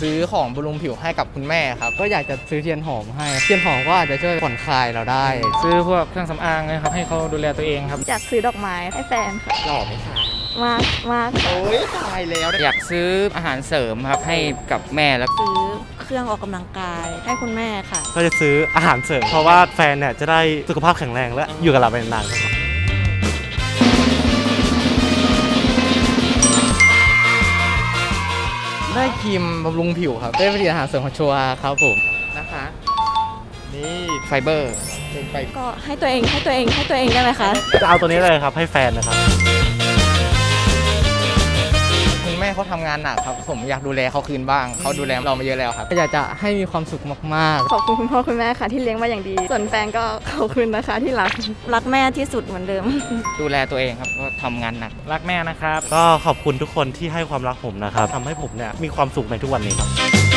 ซื้อของบำรุงผิวให้กับคุณแม่ครับ ก็อยากจะซื้อเทียนหอมให้ เทียนหอมก็อาจจะช่วยผ่อนคลายเราได้ ซื้อพวกเครื่องสำอางนะครับให้เขาดูแลตัวเองครับอยากซื้อดอกไม้ให้แฟนค่ะหล่อไหมคะมากมากโอ้ยตายแล้ว อยากซื้ออาหารเสริมครับให้กับแม่แล้วซื้อเครื่องออกกำลังกายให้คุณแม่ค่ะ ก็จะซื้ออาหารเสริมเพราะว่าแฟนเนี่ยจะได้สุขภาพแข็งแรงและอยู่กับเราไปนานๆครับ ได้ครีมบำรุงผิวครับ ได้ผลิตอาหารเสริมของชัวร์ครับผมนะคะ นี่ไฟเบอร์เป็นไปก็ให้ตัวเองให้ตัวเองให้ตัวเองได้ไหมคะ จะเอาตัวนี้เลยครับให้แฟนนะครับคุณแม่เขา ทำงานหนักครับ ผมอยากดูแลเขาคืนบ้าง เขาดูแลเรามาเยอะแล้วครับก็อยากจะให้มีความสุขมากๆขอบคุณคุณพ่อคุณแม่ค่ะที่เลี้ยงมาอย่างดี ส่วนแฟนก็ขอบคุณนะคะที่รัก รักแม่ที่สุดเหมือนเดิมดูแลตัวเองครับก็ทำงานหนัก รักแม่นะครับ ก็ขอบคุณทุกคนที่ให้ความรักผมนะครับทำให้ผมเนี่ยมีความสุขในทุกวันนี้ครับ